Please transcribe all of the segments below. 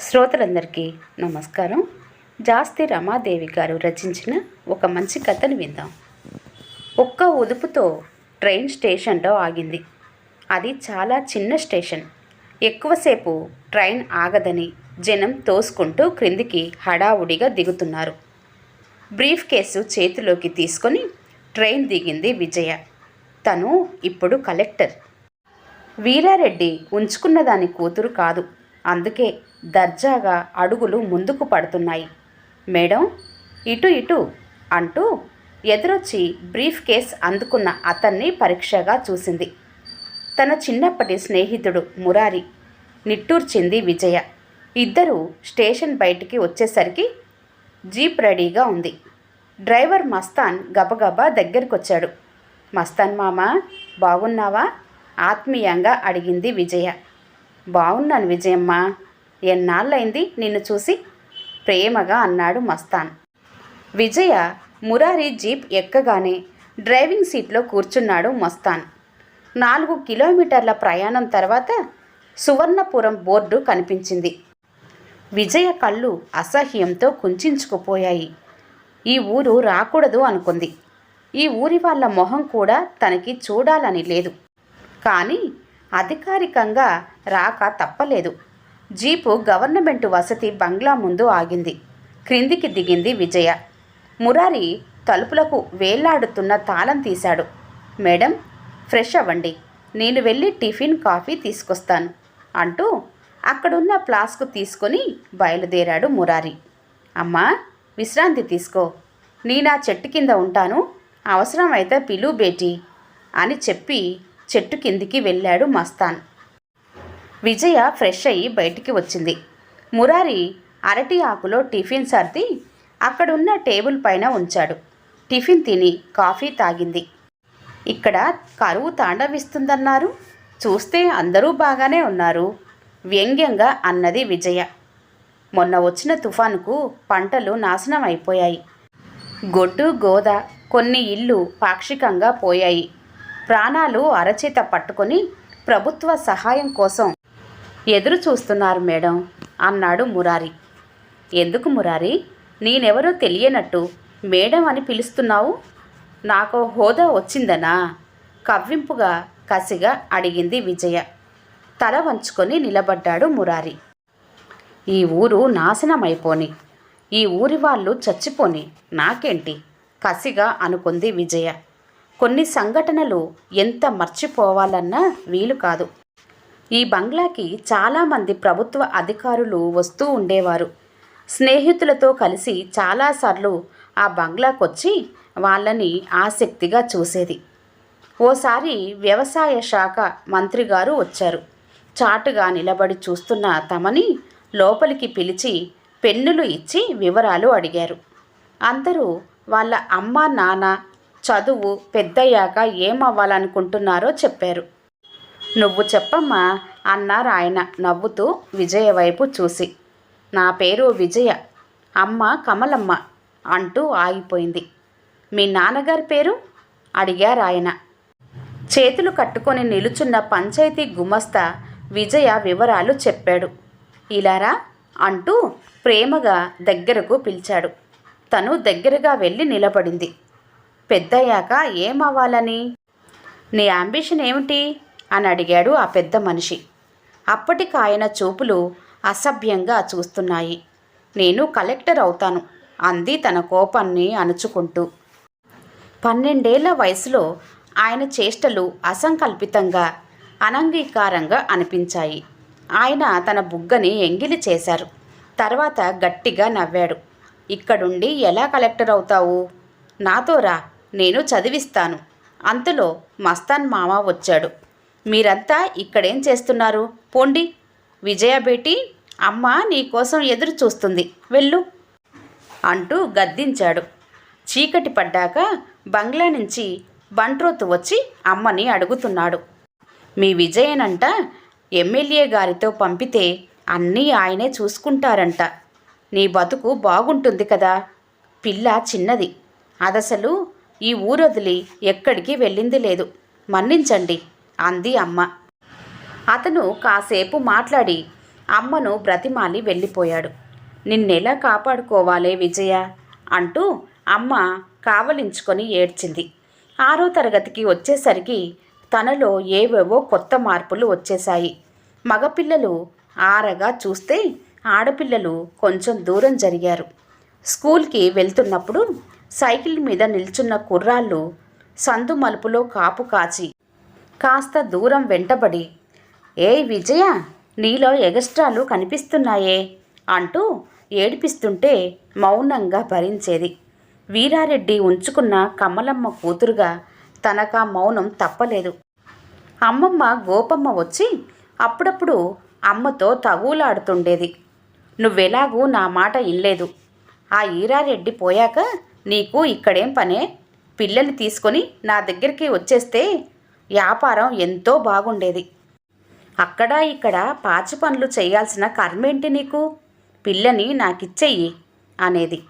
శ్రోతలందరికీ నమస్కారం. జాస్తి రమాదేవి గారు రచించిన ఒక మంచి కథను విందాం. ఒక్క ఉదుపుతో ట్రైన్ స్టేషన్లో ఆగింది. అది చాలా చిన్న స్టేషన్. ఎక్కువసేపు ట్రైన్ ఆగదని జనం తోసుకుంటూ క్రిందికి హడావుడిగా దిగుతున్నారు. బ్రీఫ్ కేసు చేతిలోకి తీసుకొని ట్రైన్ దిగింది విజయ. తను ఇప్పుడు కలెక్టర్. వీరారెడ్డి ఉంచుకున్న దాని కూతురు కాదు. అందుకే దర్జాగా అడుగులు ముందుకు పడుతున్నాయి. మేడం ఇటు ఇటు అంటూ ఎదురొచ్చి బ్రీఫ్ కేస్ అందుకున్న అతన్ని పరీక్షగా చూసింది. తన చిన్నప్పటి స్నేహితుడు మురారి నిట్టూర్చింది విజయ. ఇద్దరూ స్టేషన్ బయటికి వచ్చేసరికి జీప్ రెడీగా ఉంది. డ్రైవర్ మస్తాన్ గబగబా దగ్గరికొచ్చాడు. మస్తాన్ మామ బాగున్నావా? ఆత్మీయంగా అడిగింది విజయ. బాగున్నాను విజయమ్మ. ఎన్నాళ్ళైంది నిన్ను చూసి? ప్రేమగా అన్నాడు మస్తాన్. విజయ మురారి జీప్ ఎక్కగానే డ్రైవింగ్ సీట్లో కూర్చున్నాడు మస్తాన్. నాలుగు కిలోమీటర్ల ప్రయాణం తర్వాత సువర్ణపురం బోర్డు కనిపించింది. విజయ కళ్ళు అసహ్యంతో కుంచుకుపోయాయి. ఈ ఊరు రాకూడదు అనుకుంది. ఈ ఊరి వాళ్ళ మొహం కూడా తనకి చూడాలని లేదు. కానీ అధికారికంగా రాక తప్పలేదు. జీపు గవర్నమెంట్ వసతి బంగ్లా ముందు ఆగింది. క్రిందికి దిగింది విజయ. మురారి తలుపులకు వేలాడుతున్న తాళం తీశాడు. మేడం ఫ్రెష్ అవ్వండి. నేను వెళ్ళి టిఫిన్ కాఫీ తీసుకొస్తాను అంటూ అక్కడున్న ఫ్లాస్క్ తీసుకొని బయలుదేరాడు మురారి. అమ్మా విశ్రాంతి తీసుకో. నేనా చెట్టు కింద ఉంటాను. అవసరమైతే పిలు బేటీ అని చెప్పి చెట్టు కిందికి వెళ్ళాడు మస్తాన్. విజయ ఫ్రెష్ అయ్యి బయటికి వచ్చింది. మురారి అరటి ఆకులో టిఫిన్ సర్ది అక్కడున్న టేబుల్ పైన ఉంచాడు. టిఫిన్ తిని కాఫీ తాగింది. ఇక్కడ కరువు తాండవిస్తుందన్నారు. చూస్తే అందరూ బాగానే ఉన్నారు. వ్యంగ్యంగా అన్నది విజయ. మొన్న వచ్చిన తుఫానుకు పంటలు నాశనం అయిపోయాయి. గొడ్డు గోద కొన్ని ఇళ్ళు పాక్షికంగా పోయాయి. ప్రాణాలు అరచేత పట్టుకొని ప్రభుత్వ సహాయం కోసం ఎదురు చూస్తున్నారు మేడం అన్నాడు మురారి. ఎందుకు మురారి? నేనెవరో తెలియనట్టు మేడం అని పిలుస్తున్నావు? నాకు హోదా వచ్చిందనా? కవ్వింపుగా కసిగా అడిగింది విజయ. తల వంచుకొని నిలబడ్డాడు మురారి. ఈ ఊరు నాశనమైపోని. ఈ ఊరి వాళ్ళు చచ్చిపోని. నాకేంటి? కసిగా అనుకుంది విజయ. కొన్ని సంఘటనలు ఎంత మర్చిపోవాలన్నా వీలు కాదు. ఈ బంగ్లాకి చాలామంది ప్రభుత్వ అధికారులు వస్తూ ఉండేవారు. స్నేహితులతో కలిసి చాలాసార్లు ఆ బంగ్లాకొచ్చి వాళ్ళని ఆసక్తిగా చూసేది. ఓసారి వ్యవసాయ శాఖ మంత్రి గారు వచ్చారు. చాటుగా నిలబడి చూస్తున్న తమని లోపలికి పిలిచి పెన్నులు ఇచ్చి వివరాలు అడిగారు. అందరూ వాళ్ళ అమ్మ నాన్న చదువు పెద్దయ్యాక ఏమవ్వాలనుకుంటున్నారో చెప్పారు. నువ్వు చెప్పమ్మా అన్నారు ఆయన నవ్వుతూ విజయ వైపు చూసి. నా పేరు విజయ అమ్మ కమలమ్మ అంటూ ఆగిపోయింది. మీ నాన్నగారి పేరు? అడిగారు ఆయన చేతులు కట్టుకొని నిలుచున్న పంచాయతీ గుమస్తా విజయ వివరాలు చెప్పాడు. ఇలారా? అంటూ ప్రేమగా దగ్గరకు పిలిచాడు. తను దగ్గరగా వెళ్ళి నిలబడింది. పెద్దయ్యాక ఏమవ్వాలని? నీ అంబిషన్ ఏమిటి? అని అడిగాడు ఆ పెద్ద మనిషి. అప్పటికాయన చూపులు అసభ్యంగా చూస్తున్నాయి. నేను కలెక్టర్ అవుతాను అంది తన కోపాన్ని అణుచుకుంటూ. పన్నెండేళ్ళ వయసులో ఆయన చేష్టలు అసంకల్పితంగా అనంగీకారంగా అనిపించాయి. ఆయన తన బుగ్గని ఎంగిలి చేశారు. తర్వాత గట్టిగా నవ్వాడు. ఇక్కడుండి ఎలా కలెక్టర్ అవుతావు? నాతో రా నేను చదివిస్తాను. అంతలో మస్తాన్ మామ వచ్చాడు. మీరంతా ఇక్కడేం చేస్తున్నారు? పోండి. విజయ బేటి అమ్మ నీకోసం ఎదురు చూస్తుంది. వెళ్ళు. అంటూ గద్దించాడు. చీకటి పడ్డాక బంగ్లా నుంచి బంట్రోతు వచ్చి అమ్మని అడుగుతున్నాడు. మీ విజయనంట ఎమ్మెల్యే గారితో పంపితే అన్నీ ఆయనే చూసుకుంటారంట. నీ బతుకు బాగుంటుంది కదా. పిల్ల చిన్నది. అదసలు ఈ ఊరొదిలి ఎక్కడికి వెళ్ళింది లేదు. మన్నించండి. అంది అమ్మ. అతను కాసేపు మాట్లాడి అమ్మను బ్రతిమాలి వెళ్ళిపోయాడు. నిన్నెలా కాపాడుకోవాలే విజయ అంటూ అమ్మ కావలించుకొని ఏడ్చింది. ఆరో తరగతికి వచ్చేసరికి తనలో ఏవేవో కొత్త మార్పులు వచ్చేశాయి. మగపిల్లలు ఆరగా చూస్తే ఆడపిల్లలు కొంచెం దూరం జరిగారు. స్కూల్కి వెళ్తున్నప్పుడు సైకిల్ మీద నిల్చున్న కుర్రాళ్ళు సందు మలుపులో కాపు కాచి కాస్త దూరం వెంటబడి ఏ విజయ నీలో ఎగస్ట్రాలు కనిపిస్తున్నాయే అంటూ ఏడిపిస్తుంటే మౌనంగా భరించేది. వీరారెడ్డి ఉంచుకున్న కమలమ్మ కూతురుగా తనకా మౌనం తప్పలేదు. అమ్మమ్మ గోపమ్మ వచ్చి అప్పుడప్పుడు అమ్మతో తగులాడుతుండేది. నువ్వెలాగూ నా మాట ఇల్లేదు ఆ ఈరారెడ్డి పోయాక నీకు ఇక్కడేం పనే? పిల్లల్ని తీసుకొని నా దగ్గరికి వచ్చేస్తే వ్యాపారం ఎంతో బాగుండేది. అక్కడ ఇక్కడ పాచి పనులు చేయాల్సిన కర్మేంటి నీకు? పిల్లని నాకిచ్చేయి అనేది.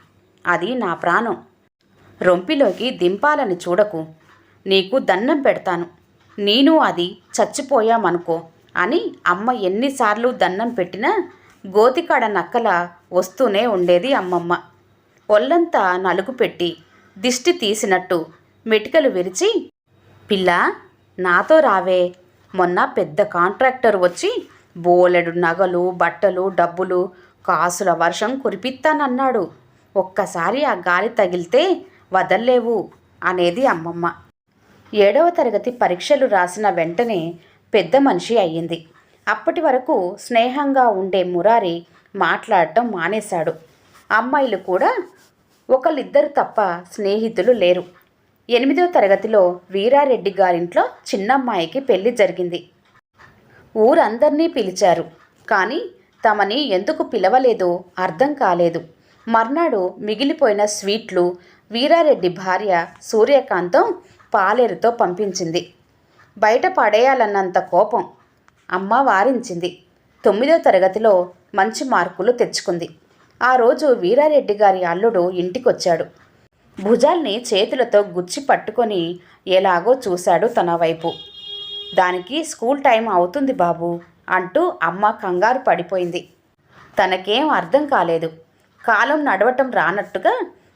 అది నా ప్రాణం. రొంపిలోకి దింపాలని చూడకు. నీకు దన్నం పెడతాను. నేను అది చచ్చిపోయామనుకో అని అమ్మ ఎన్నిసార్లు దన్నం పెట్టినా గోతికాడ నక్కల వస్తూనే ఉండేది అమ్మమ్మ. ఒళ్ళంతా నలుగు పెట్టి దిష్టి తీసినట్టు మెటికలు విరిచి పిల్లా నాతో రావే. మొన్న పెద్ద కాంట్రాక్టర్ వచ్చి బోలెడు నగలు బట్టలు డబ్బులు కాసుల వర్షం కురిపిస్తానన్నాడు. ఒక్కసారి ఆ గాలి తగిలితే వదల్లేవు అనేది అమ్మమ్మ. ఏడవ తరగతి పరీక్షలు రాసిన వెంటనే పెద్ద మనిషి అయ్యింది. అప్పటి వరకు స్నేహంగా ఉండే మురారి మాట్లాడటం మానేశాడు. అమ్మాయిలు కూడా ఒకళ్ళిద్దరు తప్ప స్నేహితులు లేరు. ఎనిమిదో తరగతిలో వీరారెడ్డి గారింట్లో చిన్నమ్మాయికి పెళ్ళి జరిగింది. ఊరందర్నీ పిలిచారు. కానీ తమని ఎందుకు పిలవలేదో అర్థం కాలేదు. మర్నాడు మిగిలిపోయిన స్వీట్లు వీరారెడ్డి భార్య సూర్యకాంతం పాలేరుతో పంపించింది. బయట పడేయాలన్నంత కోపం అమ్మ వారించింది. తొమ్మిదో తరగతిలో మంచి మార్కులు తెచ్చుకుంది. ఆ రోజు వీరారెడ్డి గారి అల్లుడు ఇంటికొచ్చాడు. భుజాల్ని చేతులతో గుచ్చి పట్టుకొని ఎలాగో చూశాడు తన వైపు. దానికి స్కూల్ టైం అవుతుంది బాబు అంటూ అమ్మ కంగారు పడిపోయింది. తనకేం అర్థం కాలేదు. కాలం నడవటం రానట్టుగా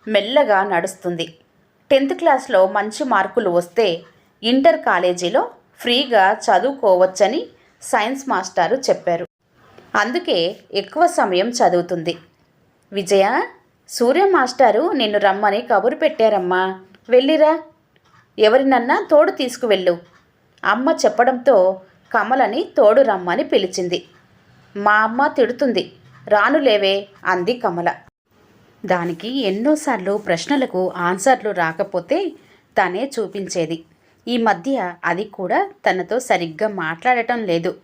మెల్లగా నడుస్తుంది. టెన్త్ క్లాస్లో మంచి మార్కులు వస్తే ఇంటర్ కాలేజీలో ఫ్రీగా చదువుకోవచ్చని సైన్స్ మాస్టారు చెప్పారు. అందుకే ఎక్కువ సమయం చదువుతుంది. విజయ సూర్య మాస్టారు నిన్ను రమ్మని కబురు పెట్టారమ్మా. వెళ్ళిరా. ఎవరినన్నా తోడు తీసుకువెళ్ళు. అమ్మ చెప్పడంతో కమలని తోడు రమ్మని పిలిచింది. మా అమ్మ తిడుతుంది. రానులేవే అంది కమల. దానికి ఎన్నోసార్లు ప్రశ్నలకు ఆన్సర్లు రాకపోతే తనే చూపించేది. ఈ మధ్య అది కూడా తనతో సరిగ్గా మాట్లాడటం లేదు.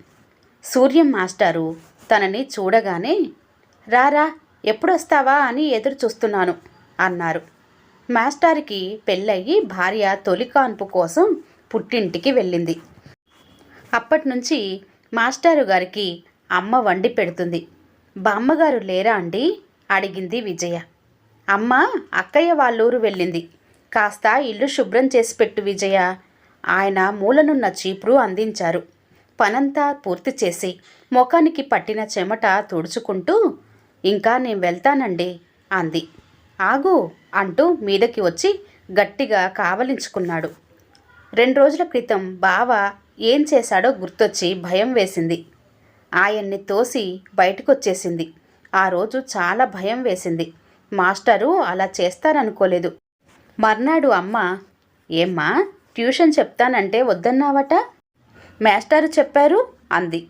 సూర్యం మాస్టారు తనని చూడగానే రారా ఎప్పుడొస్తావా అని ఎదురు చూస్తున్నాను అన్నారు. మాస్టార్కి పెళ్ళయి భార్య తొలి కాన్పు కోసం పుట్టింటికి వెళ్ళింది. అప్పటి నుంచి మాస్టారు గారికి అమ్మ వండి పెడుతుంది. బామ్మగారు లేరా అండి? అడిగింది విజయ. అమ్మ అక్కయ్య వాళ్ళూరు వెళ్ళింది. కాస్త ఇల్లు శుభ్రం చేసి పెట్టు విజయ. ఆయన మూలనున్న చీపురు అందించారు. పనంతా పూర్తి చేసి ముఖానికి పట్టిన చెమట తుడుచుకుంటూ ఇంకా నేను వెళ్తానండి అంది. ఆగు అంటూ మీదకి వచ్చి గట్టిగా కావలించుకున్నాడు. రెండు రోజుల క్రితం బావ ఏం చేశాడో గుర్తొచ్చి భయం వేసింది. ఆయన్ని తోసి బయటకొచ్చేసింది. ఆ రోజు చాలా భయం వేసింది. మాస్టరు అలా చేస్తారనుకోలేదు. మర్నాడు అమ్మ ఏమ్మా ట్యూషన్ చెప్తానంటే వద్దన్నావట? మాస్టారు చెప్పారు అంది.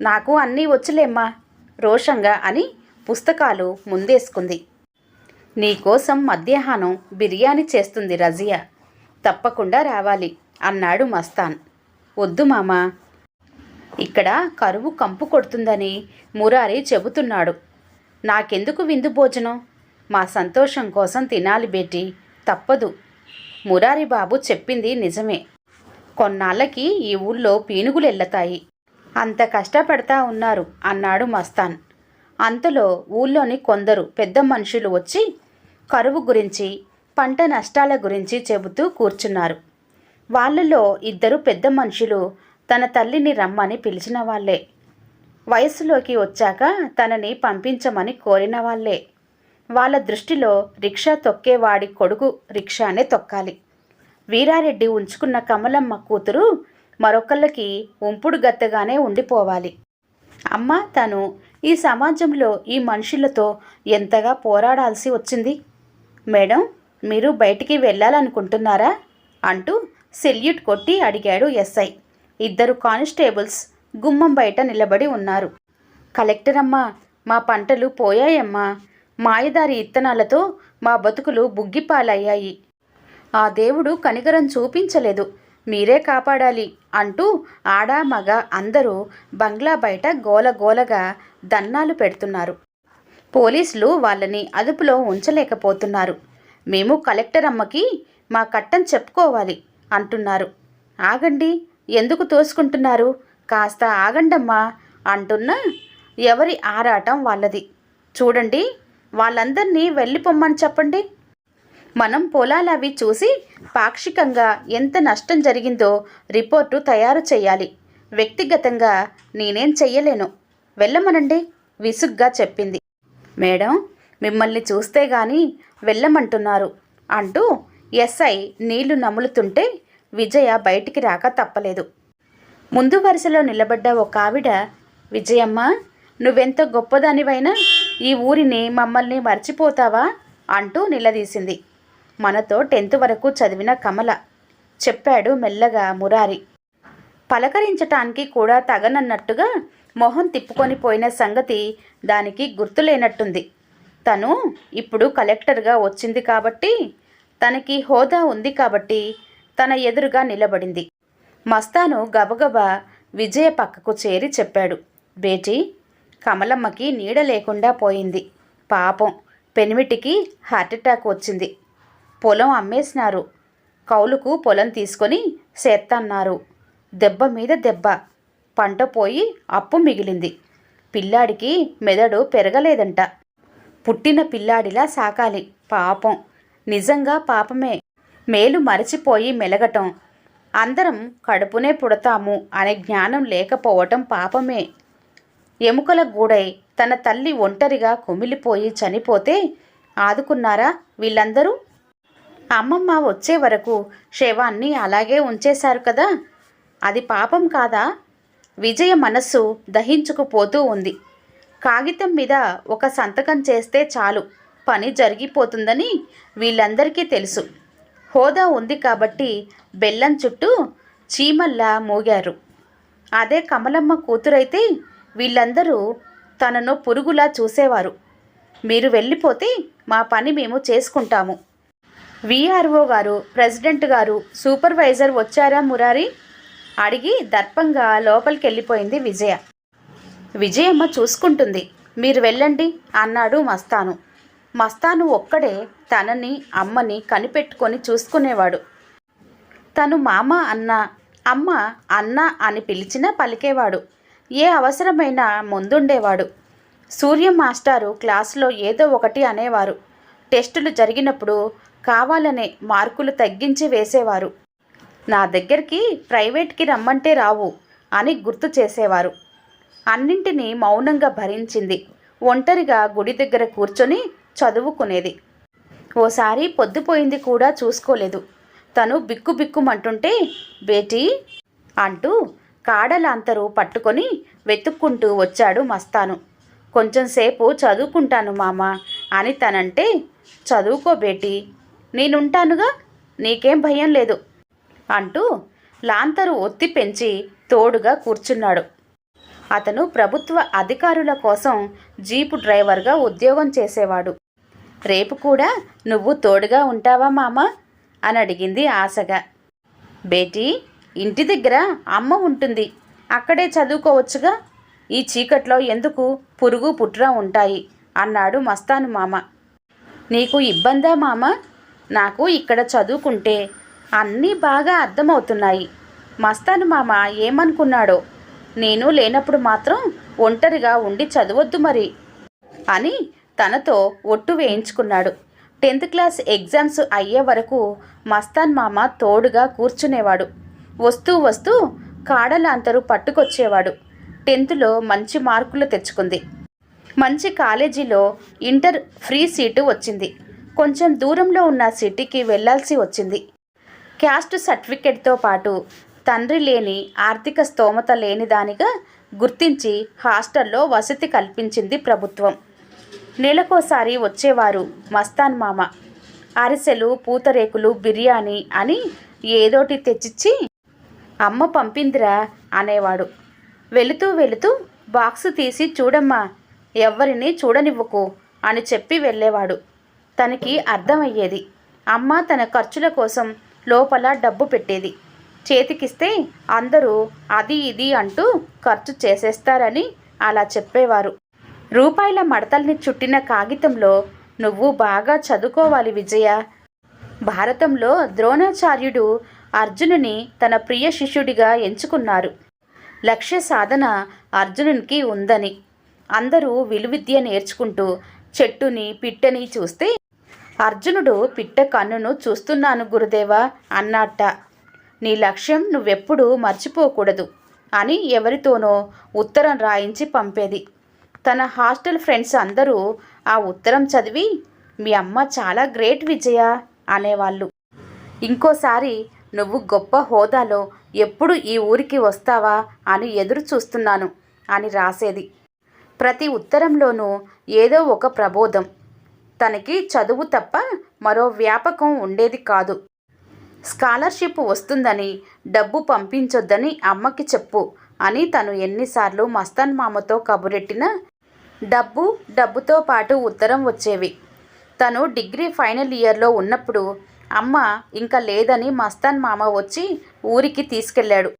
నాకు అన్నీ వచ్చులేమ్మా రోషంగా అని పుస్తకాలు ముందేసుకుంది. నీకోసం మధ్యాహ్నం బిర్యానీ చేస్తుంది రజియా. తప్పకుండా రావాలి అన్నాడు మస్తాన్. వద్దు మామా. ఇక్కడ కరువు కంపు కొడుతుందని మురారి చెబుతున్నాడు. నాకెందుకు విందు భోజనం? మా సంతోషం కోసం తినాలి బేటి. తప్పదు. మురారి బాబు చెప్పింది నిజమే. కొన్నాళ్ళకి ఈ ఊళ్ళో పీనుగులు ఎల్లతాయి అంత కష్టపడతా ఉన్నారు అన్నాడు మస్తాన్. అంతలో ఊళ్ళోని కొందరు పెద్ద మనుషులు వచ్చి కరువు గురించి పంట నష్టాల గురించి చెబుతూ కూర్చున్నారు. వాళ్ళలో ఇద్దరు పెద్ద మనుషులు తన తల్లిని రమ్మని పిలిచిన వాళ్ళే. వయసులోకి వచ్చాక తనని పంపించమని కోరిన వాళ్ళే. వాళ్ళ దృష్టిలో రిక్షా తొక్కేవాడి కొడుకు రిక్షానే తొక్కాలి. వీరారెడ్డి ఉంచుకున్న కమలమ్మ కూతురు మరొకళ్ళకి ఉంపుడు గత్తగానే ఉండిపోవాలి. అమ్మ తను ఈ సమాజంలో ఈ మనుషులతో ఎంతగా పోరాడాల్సి వచ్చింది? మేడం మీరు బయటికి వెళ్ళాలనుకుంటున్నారా? అంటూ సెల్యూట్ కొట్టి అడిగాడు ఎస్ఐ. ఇద్దరు కానిస్టేబుల్స్ గుమ్మం బయట నిలబడి ఉన్నారు. కలెక్టర్ అమ్మా మా పంటలు పోయాయమ్మా. మాయదారి ఇత్తనాలతో మా బతుకులు బుగ్గిపాలయ్యాయి. ఆ దేవుడు కనికరం చూపించలేదు. మీరే కాపాడాలి అంటూ ఆడా మగ అందరూ బంగ్లా బయట గోలగోలగా దన్నాలు పెడుతున్నారు. పోలీసులు వాళ్ళని అదుపులో ఉంచలేకపోతున్నారు. మేము కలెక్టర్ అమ్మకి మా కట్టం చెప్పుకోవాలి అంటున్నారు. ఆగండి ఎందుకు తోసుకుంటున్నారు? కాస్త ఆగండమ్మా అంటున్నా ఎవరి ఆరాటం వాళ్ళది. చూడండి వాళ్ళందరినీ వెళ్ళిపోమ్మని చెప్పండి. మనం పొలాలు అవి చూసి పాక్షికంగా ఎంత నష్టం జరిగిందో రిపోర్టు తయారు చేయాలి. వ్యక్తిగతంగా నేనేం చెయ్యలేను. వెళ్ళమనండి విసుగ్గా చెప్పింది. మేడం మిమ్మల్ని చూస్తే గాని వెళ్ళమంటున్నారు అంటూ ఎస్ఐ నీళ్ళు నములుతుంటే విజయ బయటికి రాక తప్పలేదు. ముందు వరుసలో నిలబడ్డ ఒక ఆవిడ విజయమ్మ నువ్వెంత గొప్పదానివైనా ఈ ఊరిని మమ్మల్ని మర్చిపోతావా అంటూ నిలదీసింది. మనతో టెన్త్ వరకు చదివిన కమల చెప్పాడు మెల్లగా మురారి. పలకరించటానికి కూడా తగనన్నట్టుగా మొహం తిప్పుకొని పోయిన సంగతి దానికి గుర్తులేనట్టుంది. తను ఇప్పుడు కలెక్టర్గా వచ్చింది కాబట్టి తనకి హోదా ఉంది కాబట్టి తన ఎదురుగా నిలబడింది. మస్తాను గబగబా విజయ పక్కకు చేరి చెప్పాడు. బేటీ కమలమ్మకి నీడ లేకుండా పోయింది. పాపం పెనిమిటికి హార్ట్అటాక్ వచ్చింది. పొలం అమ్మేసినారు. కౌలుకు పొలం తీసుకొని సేత్తన్నారు దెబ్బ మీద దెబ్బ. పంట పోయి అప్పు మిగిలింది. పిల్లాడికి మెదడు పెరగలేదంట. పుట్టిన పిల్లాడిలా సాకాలి పాపం. నిజంగా పాపమే. మేలు మరచిపోయి మెలగటం. అందరం కడుపునే పుడతాము అనే జ్ఞానం లేకపోవటం పాపమే. ఎముకల గూడై తన తల్లి ఒంటరిగా కుమిలిపోయి చనిపోతే ఆదుకున్నారా వీళ్ళందరూ? అమ్మమ్మ వచ్చే వరకు శవాన్ని అలాగే ఉంచేశారు కదా. అది పాపం కాదా? విజయ మనస్సు దహించుకుపోతూ ఉంది. కాగితం మీద ఒక సంతకం చేస్తే చాలు. పని జరిగిపోతుందని వీళ్ళందరికీ తెలుసు. హోదా ఉంది కాబట్టి బెల్లం చుట్టూ చీమల్లా మోగారు. అదే కమలమ్మ కూతురైతే వీళ్ళందరూ తనను పురుగులా చూసేవారు. మీరు వెళ్ళిపోతే మా పని మేము చేసుకుంటాము. విఆర్ఓ గారు ప్రెసిడెంట్ గారు సూపర్వైజర్ వచ్చారా మురారి? అడిగి దర్పంగా లోపలికి వెళ్ళిపోయింది విజయ. విజయమ్మ చూసుకుంటుంది. మీరు వెళ్ళండి అన్నాడు మస్తాను. మస్తాను ఒక్కడే తనని అమ్మని కనిపెట్టుకొని చూసుకునేవాడు. తను మామ అన్న అమ్మ అన్న అని పిలిచినా పలికేవాడు. ఏ అవసరమైన ముందుండేవాడు. సూర్య మాస్టారు క్లాసులో ఏదో ఒకటి అనేవారు. టెస్టులు జరిగినప్పుడు కావాలనే మార్కులు తగ్గించి వేసేవారు. నా దగ్గరికి ప్రైవేట్కి రమ్మంటే రావు అని గుర్తు చేసేవారు. అన్నింటినీ మౌనంగా భరించింది. ఒంటరిగా గుడి దగ్గర కూర్చొని చదువుకునేది. ఓసారి పొద్దుపోయింది కూడా చూసుకోలేదు. తను బిక్కు బిక్కుమంటుంటే బేటీ అంటూ కాడలాంతరు పట్టుకొని వెతుక్కుంటూ వచ్చాడు మస్తాను. కొంచెంసేపు చదువుకుంటాను మామ అని తనంటే చదువుకో బేటీ నేనుంటానుగా నీకేం భయం లేదు. అంటూ లాంతరు ఒత్తి పెంచి తోడుగా కూర్చున్నాడు. అతను ప్రభుత్వ అధికారుల కోసం జీపు డ్రైవర్గా ఉద్యోగం చేసేవాడు. రేపు కూడా నువ్వు తోడుగా ఉంటావా మామ? అని అడిగింది ఆశగా. బేటీ ఇంటి దగ్గర అమ్మ ఉంటుంది. అక్కడే చదువుకోవచ్చుగా? ఈ చీకట్లో ఎందుకు పురుగు పుట్ర ఉంటాయి? అన్నాడు మస్తాను మామ. నీకు ఇబ్బందా మామ? నాకు ఇక్కడ చదువుకుంటే అన్నీ బాగా అర్థమవుతున్నాయి. మస్తాను మామ ఏమనుకున్నాడో? నేను లేనప్పుడు మాత్రం ఒంటరిగా ఉండి చదవద్దు మరి. అని తనతో ఒట్టు వేయించుకున్నాడు. టెన్త్ క్లాస్ ఎగ్జామ్స్ అయ్యే వరకు మస్తాన్ మామ తోడుగా కూర్చునేవాడు. వస్తూ వస్తూ కాడలాంతరు పట్టుకొచ్చేవాడు. టెన్త్లో మంచి మార్కులు తెచ్చుకుంది. మంచి కాలేజీలో ఇంటర్ ఫ్రీ సీటు వచ్చింది. కొంచెం దూరంలో ఉన్న సిటీకి వెళ్ళాల్సి వచ్చింది. క్యాస్ట్ సర్టిఫికెట్తో పాటు తండ్రి లేని ఆర్థిక స్తోమత లేనిదానిగా గుర్తించి హాస్టల్లో వసతి కల్పించింది ప్రభుత్వం. నెలకోసారి వచ్చేవారు మస్తాన్ మామ. అరిసెలు పూతరేకులు బిర్యానీ అని ఏదోటి తెచ్చిచ్చి అమ్మ పంపిందిరా అనేవాడు. వెళుతూ వెళుతూ బాక్సు తీసి చూడమ్మా ఎవ్వరిని చూడనివ్వకు అని చెప్పి వెళ్ళేవాడు. తనకి అర్థమయ్యేది. అమ్మ తన ఖర్చుల కోసం లోపల డబ్బు పెట్టేది. చేతికిస్తే అందరూ అది ఇది అంటూ ఖర్చు చేసేస్తారని అలా చెప్పేవారు. రూపాయల మడతల్ని చుట్టిన కాగితంలో నువ్వు బాగా చదువుకోవాలి విజయ. భారతంలో ద్రోణాచార్యుడు అర్జునుని తన ప్రియ శిష్యుడిగా ఎంచుకున్నారు. లక్ష్య సాధన అర్జునునికి ఉందని. అందరూ విలువిద్య నేర్చుకుంటూ చెట్టుని పిట్టని చూస్తే అర్జునుడు పిట్ట కన్నును చూస్తున్నాను గురుదేవా అన్నట్ట నీ లక్ష్యం నువ్వెప్పుడూ మర్చిపోకూడదు అని ఎవరితోనో ఉత్తరం రాయించి పంపేది. తన హాస్టల్ ఫ్రెండ్స్ అందరూ ఆ ఉత్తరం చదివి మీ అమ్మ చాలా గ్రేట్ విజయ అనేవాళ్ళు. ఇంకోసారి నువ్వు గొప్ప హోదాలో ఎప్పుడు ఈ ఊరికి వస్తావా అని ఎదురు చూస్తున్నాను అని రాసేది. ప్రతి ఉత్తరంలోనూ ఏదో ఒక ప్రబోధం. తనకి చదువు తప్ప మరో వ్యాపకం ఉండేది కాదు. స్కాలర్షిప్ వస్తుందని డబ్బు పంపించొద్దని అమ్మకి చెప్పు అని తను ఎన్నిసార్లు మస్తాన్ మామతో కబురెట్టినా డబ్బు డబ్బుతో పాటు ఉత్తరం వచ్చేవి. తను డిగ్రీ ఫైనల్ ఇయర్లో ఉన్నప్పుడు అమ్మ ఇంకా లేదని మస్తాన్ మామ వచ్చి ఊరికి తీసుకెళ్ళాడు.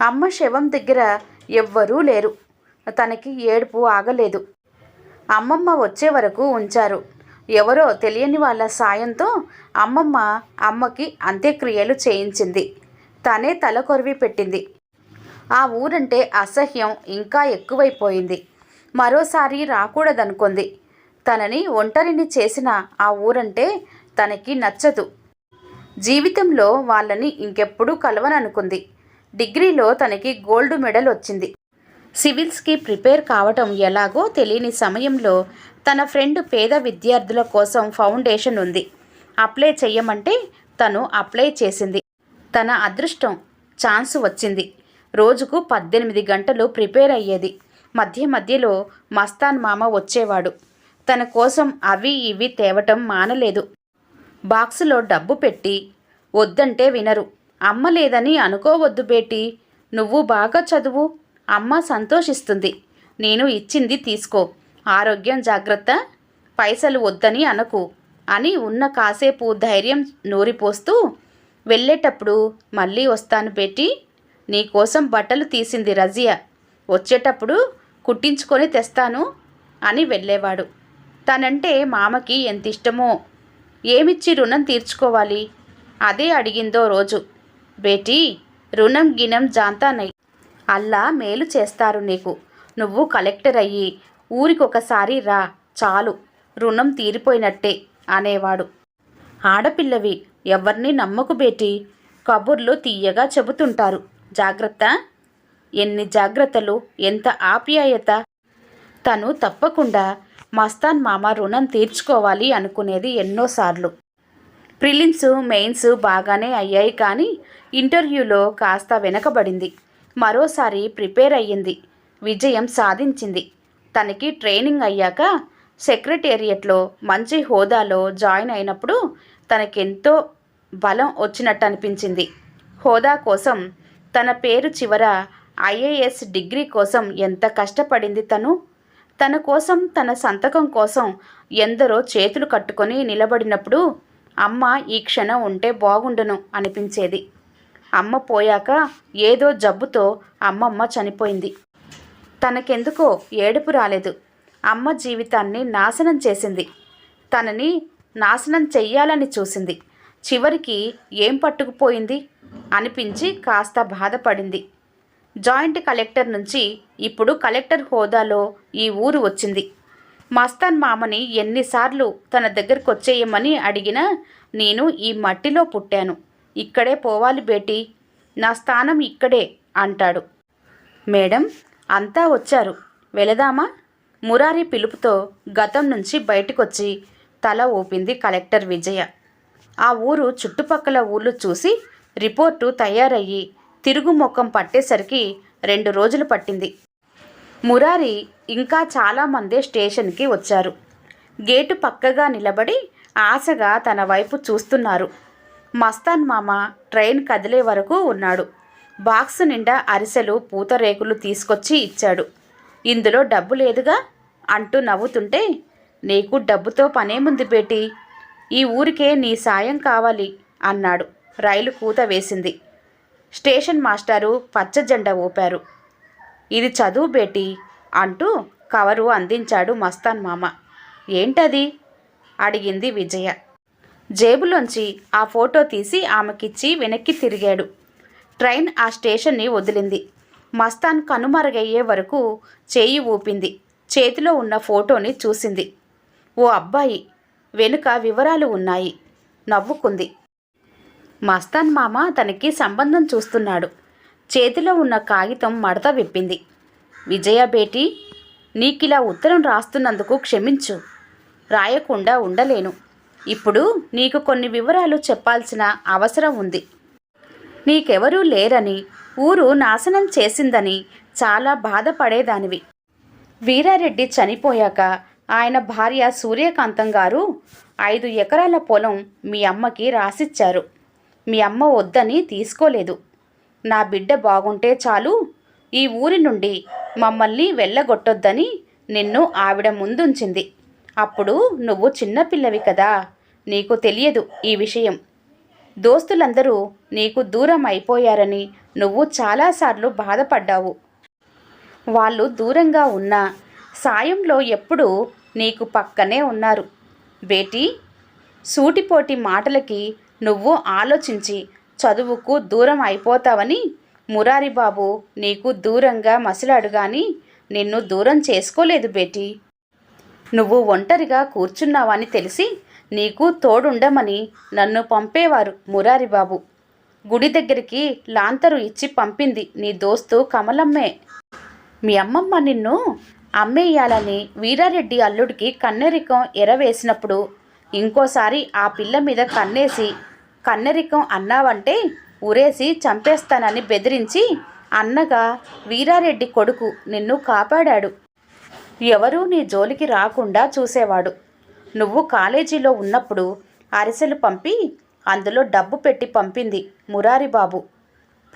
అమ్మ శవం దగ్గర ఎవ్వరూ లేరు. తనకి ఏడుపు ఆగలేదు. అమ్మమ్మ వచ్చే వరకు ఉంచారు. ఎవరో తెలియని వాళ్ళ సాయంతో అమ్మమ్మ అమ్మకి అంత్యక్రియలు చేయించింది. తనే తల కొరివి పెట్టింది. ఆ ఊరంటే అసహ్యం ఇంకా ఎక్కువైపోయింది. మరోసారి రాకూడదనుకుంది. తనని ఒంటరిని చేసిన ఆ ఊరంటే తనకి నచ్చదు. జీవితంలో వాళ్ళని ఇంకెప్పుడూ కలవననుకుంది. డిగ్రీలో తనకి గోల్డ్ మెడల్ వచ్చింది. సివిల్స్కి ప్రిపేర్ కావటం ఎలాగో తెలియని సమయంలో తన ఫ్రెండ్ పేద విద్యార్థుల కోసం ఫౌండేషన్ ఉంది. అప్లై చెయ్యమంటే తను అప్లై చేసింది. తన అదృష్టం ఛాన్స్ వచ్చింది. రోజుకు పద్దెనిమిది గంటలు ప్రిపేర్ అయ్యేది. మధ్య మధ్యలో మస్తాన్ మామ వచ్చేవాడు. తన కోసం అవి ఇవి తేవటం మానలేదు. బాక్సులో డబ్బు పెట్టి వద్దంటే వినరు. అమ్మ లేదని అనుకోవద్దు బేటీ. నువ్వు బాగా చదువు. అమ్మ సంతోషిస్తుంది. నేను ఇచ్చింది తీసుకో. ఆరోగ్యం జాగ్రత్త. పైసలు వద్దని అనకు. అని ఉన్న కాసేపు ధైర్యం నూరిపోస్తూ వెళ్ళేటప్పుడు మళ్ళీ వస్తాను బేటీ. నీకోసం బట్టలు తీసింది రజియా. వచ్చేటప్పుడు కుట్టించుకొని తెస్తాను అని వెళ్ళేవాడు. తనంటే మామకి ఎంత ఇష్టమో ఏమిచ్చి రుణం తీర్చుకోవాలి? అదే అడిగిందో రోజు. బేటీ రుణం గినం జాంతానై అల్లా మేలు చేస్తారు నీకు. నువ్వు కలెక్టర్ అయ్యి ఊరికొకసారి రా చాలు. రుణం తీరిపోయినట్టే అనేవాడు. ఆడపిల్లవి ఎవరిని నమ్మకు బేటీ? కబుర్లు తీయగా చెబుతుంటారు. జాగ్రత్త? ఎన్ని జాగ్రత్తలు ఎంత ఆప్యాయత? తను తప్పకుండా మస్తాన్ మామ రుణం తీర్చుకోవాలి అనుకునేది ఎన్నోసార్లు. ప్రిలిమ్స్ మెయిన్స్ బాగానే అయ్యాయి కానీ ఇంటర్వ్యూలో కాస్త వెనకబడింది. మరోసారి ప్రిపేర్ అయ్యింది. విజయం సాధించింది. తనకి ట్రైనింగ్ అయ్యాక సెక్రటేరియట్లో మంచి హోదాలో జాయిన్ అయినప్పుడు తనకెంతో బలం వచ్చినట్టు అనిపించింది హోదా కోసం తన పేరు చివర ఐఏఎస్ డిగ్రీ కోసం ఎంత కష్టపడింది తను? తన కోసం తన సంతకం కోసం ఎందరో చేతులు కట్టుకొని నిలబడినప్పుడు అమ్మ ఈ క్షణం ఉంటే బాగుండును అనిపించేది. అమ్మ పోయాక ఏదో జబ్బుతో అమ్మమ్మ చనిపోయింది. తనకెందుకో ఏడుపు రాలేదు. అమ్మ జీవితాన్ని నాశనం చేసింది. తనని నాశనం చెయ్యాలని చూసింది. చివరికి ఏం పట్టుకుపోయింది? అనిపించి కాస్త బాధపడింది. జాయింట్ కలెక్టర్ నుంచి ఇప్పుడు కలెక్టర్ హోదాలో ఈ ఊరు వచ్చింది. మస్తాన్ మామని ఎన్నిసార్లు తన దగ్గరకు వచ్చేయమని అడిగినా నేను ఈ మట్టిలో పుట్టాను. ఇక్కడే పోవాలి బేటీ. నా స్థానం ఇక్కడే అంటాడు. మేడం అంతా వచ్చారు. వెళదామా? మురారి పిలుపుతో గతం నుంచి బయటకొచ్చి తల ఊపింది కలెక్టర్ విజయ. ఆ ఊరు చుట్టుపక్కల ఊర్లు చూసి రిపోర్టు తయారయ్యి తిరుగు ముఖం పట్టేసరికి రెండు రోజులు పట్టింది. మురారి ఇంకా చాలామంది స్టేషన్కి వచ్చారు. గేటు పక్కగా నిలబడి ఆశగా తన వైపు చూస్తున్నారు. మస్తాన్ మామ ట్రైన్ కదిలే వరకు ఉన్నాడు. బాక్స్ నిండా అరిసెలు పూతరేకులు తీసుకొచ్చి ఇచ్చాడు. ఇందులో డబ్బు లేదుగా? అంటూ నవ్వుతుంటే నీకు డబ్బుతో పనేముంది బేటీ? ఈ ఊరికే నీ సాయం కావాలి అన్నాడు. రైలు కూత వేసింది. స్టేషన్ మాస్టారు పచ్చ జెండా ఊపారు. ఇది చదువు బేటీ? అంటూ కవరు అందించాడు మస్తాన్ మామ. ఏంటది? అడిగింది విజయ. జేబులోంచి ఆ ఫోటో తీసి ఆమెకిచ్చి వెనక్కి తిరిగాడు. ట్రైన్ ఆ స్టేషన్ని వదిలింది. మస్తాన్ కనుమరుగయ్యే వరకు చేయి ఊపింది. చేతిలో ఉన్న ఫోటోని చూసింది. ఓ అబ్బాయి వెనుక వివరాలు ఉన్నాయి. నవ్వుకుంది. మస్తాన్ మామ తనకి సంబంధం చూస్తున్నాడు. చేతిలో ఉన్న కాగితం మడత విప్పింది. విజయ బేటీ నీకిలా ఉత్తరం రాస్తున్నందుకు క్షమించు. రాయకుండా ఉండలేను. ఇప్పుడు నీకు కొన్ని వివరాలు చెప్పాల్సిన అవసరం ఉంది. నీకెవరూ లేరని ఊరు నాశనం చేసిందని చాలా బాధపడేదానివి. వీరారెడ్డి చనిపోయాక ఆయన భార్య సూర్యకాంతం గారు ఐదు ఎకరాల పొలం మీ అమ్మకి రాసిచ్చారు. మీ అమ్మ వద్దని తీసుకోలేదు. నా బిడ్డ బాగుంటే చాలు ఈ ఊరి నుండి మమ్మల్ని వెళ్ళగొట్టొద్దని నిన్ను ఆవిడ ముందుంచింది. అప్పుడు నువ్వు చిన్నపిల్లవి కదా. నీకు తెలియదు ఈ విషయం. దోస్తులందరూ నీకు దూరం అయిపోయారని నువ్వు చాలాసార్లు బాధపడ్డావు. వాళ్ళు దూరంగా ఉన్నా సాయంలో ఎప్పుడూ నీకు పక్కనే ఉన్నారు. బేటీ సూటిపోటి మాటలకి నువ్వు ఆలోచించి చదువుకు దూరం అయిపోతావని మురారిబాబు నీకు దూరంగా మసిలాడు గాని నిన్ను దూరం చేసుకోలేదు బేటీ. నువ్వు ఒంటరిగా కూర్చున్నావని తెలిసి నీకు తోడుండమని నన్ను పంపేవారు మురారిబాబు. గుడి దగ్గరికి లాంతరు ఇచ్చి పంపింది నీ దోస్తు కమలమ్మే. మీ అమ్మమ్మ నిన్ను అమ్మేయాలని వీరారెడ్డి అల్లుడికి కన్నెరికం ఎరవేసినప్పుడు ఇంకోసారి ఆ పిల్ల మీద కన్నేసి కన్నెరికం అన్నావంటే ఉరేసి చంపేస్తానని బెదిరించి అన్నగా వీరారెడ్డి కొడుకు నిన్ను కాపాడాడు. ఎవరూ నీ జోలికి రాకుండా చూసేవాడు. నువ్వు కాలేజీలో ఉన్నప్పుడు అరిసెలు పంపి అందులో డబ్బు పెట్టి పంపింది మురారి బాబు.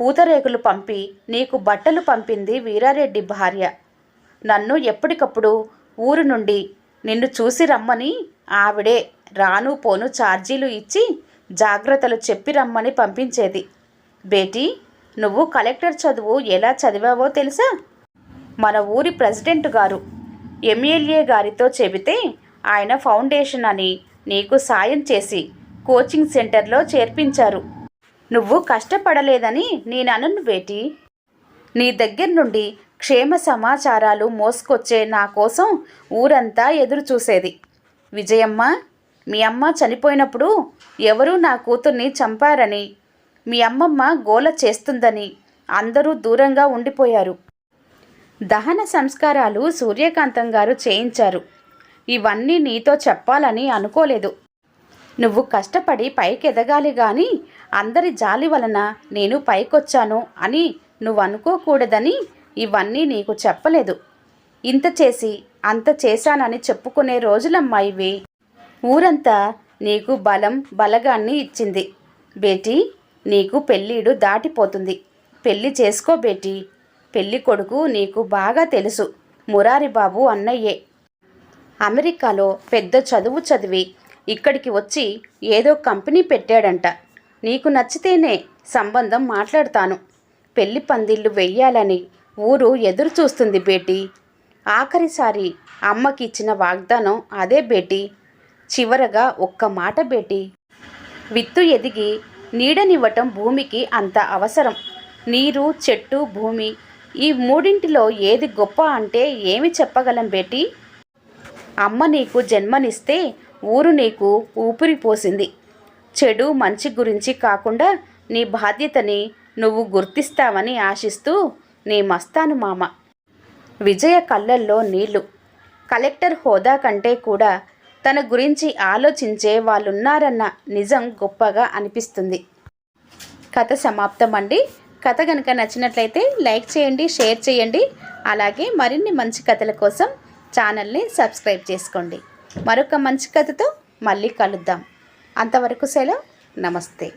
పూతరేకులు పంపి నీకు బట్టలు పంపింది వీరారెడ్డి భార్య. నన్ను ఎప్పటికప్పుడు ఊరు నుండి నిన్ను చూసి రమ్మని ఆవిడే రాను పోను ఛార్జీలు ఇచ్చి జాగ్రత్తలు చెప్పి రమ్మని పంపించేది. బేటీ నువ్వు కలెక్టర్ చదువు ఎలా చదివావో తెలుసా? మన ఊరి ప్రెసిడెంట్ గారు ఎమ్మెల్యే గారితో చెబితే ఆయన ఫౌండేషన్ అని నీకు సాయం చేసి కోచింగ్ సెంటర్లో చేర్పించారు. నువ్వు కష్టపడలేదని నేను వేటి. నీ దగ్గర నుండి క్షేమ సమాచారాలు మోసుకొచ్చే నా కోసం ఊరంతా ఎదురు చూసేది. విజయమ్మ మీ అమ్మ చనిపోయినప్పుడు ఎవరూ నా కూతుర్ని చంపారని మీ అమ్మమ్మ గోల చేస్తుందని అందరూ దూరంగా ఉండిపోయారు. దహన సంస్కారాలు సూర్యకాంతం గారు చేయించారు. ఇవన్నీ నీతో చెప్పాలని అనుకోలేదు. నువ్వు కష్టపడి పైకి ఎదగాలి గాని అందరి జాలి వలన నేను పైకొచ్చాను అని నువ్వు అనుకోకూడదని ఇవన్నీ నీకు చెప్పలేదు. ఇంత చేసి అంత చేశానని చెప్పుకునే రోజులమ్మా ఇవి ఊరంతా నీకు బలం బలగాన్ని ఇచ్చింది. బేటీ నీకు పెళ్ళీడు దాటిపోతుంది. పెళ్ళి చేసుకో బేటీ. పెళ్ళి కొడుకు నీకు బాగా తెలుసు. మురారి బాబు అన్నయ్యే. అమెరికాలో పెద్ద చదువు చదివి ఇక్కడికి వచ్చి ఏదో కంపెనీ పెట్టాడంట. నీకు నచ్చితేనే సంబంధం మాట్లాడతాను. పెళ్ళి పందిళ్ళు వెయ్యాలని ఊరు ఎదురు చూస్తుంది బేటీ. ఆఖరిసారి అమ్మకి ఇచ్చిన వాగ్దానం అదే బేటీ. చివరగా ఒక్క మాట బేటీ. విత్తు ఎదిగి నీడనివ్వటం భూమికి అంత అవసరం. నీరు చెట్టు భూమి ఈ మూడింటిలో ఏది గొప్ప అంటే ఏమి చెప్పగలం బేటీ? అమ్మ నీకు జన్మనిస్తే ఊరు నీకు ఊపిరి పోసింది. చెడు మంచి గురించి కాకుండా నీ బాధ్యతని నువ్వు గుర్తిస్తావని ఆశిస్తూ నీ మస్తాను మామ. విజయ కళ్ళల్లో నీళ్ళు. కలెక్టర్ హోదా కంటే కూడా తన గురించి ఆలోచించే వాళ్ళున్నారన్న నిజం గొప్పగా అనిపిస్తుంది. కథ సమాప్తం అండి కథ కనుక నచ్చినట్లయితే లైక్ చేయండి షేర్ చేయండి. అలాగే మరిన్ని మంచి కథల కోసం ఛానల్ని సబ్స్క్రైబ్ చేసుకోండి. మరొక మంచి కథతో మళ్ళీ కలుద్దాం. అంతవరకు సెలవు. నమస్తే.